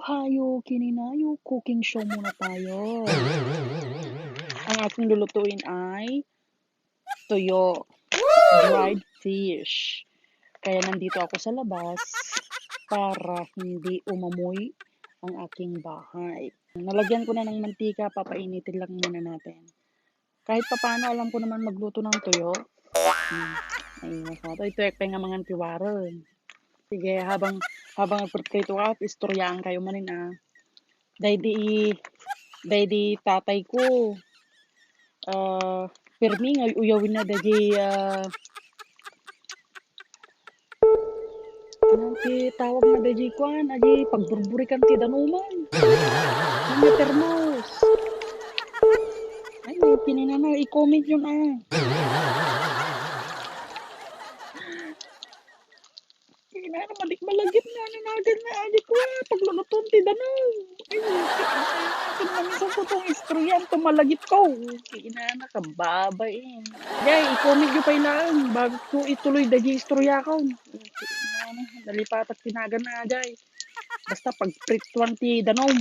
hayo, kininayo, cooking show muna tayo. Ang aking lulutuin ay tuyo, dried fish. Kaya nandito ako sa labas para hindi umamoy ang aking bahay. Nalagyan ko na ng mantika, papainitin lang muna natin. Kahit papaano, alam ko naman magluto ng tuyo. Hmm. Ay, masato. Ito ay nga mga. Sige, habang habang nagprito ka, istoryaan kayo manin ah. Dahil di, dahil di tatay ko, ah, permi nga uyawin na dahil, ah, Nanti tawag na dahil kwan, aji pagburburikan ti danuman. Mga termos. Ay, pininana, i-comment yun ah. Kinana, malik malagit na, nanagan na, aji ko ah, pagluluton ti danom. Ay, kinamisan ko tong istoryan, tumalagit ko. Kinana, kababay eh. Jay, i-comment nyo pa ilaan, bago ko ituloy dahil istorya ko. Dalipat at tinagan na, Jay. Basta pag prituan ti danom.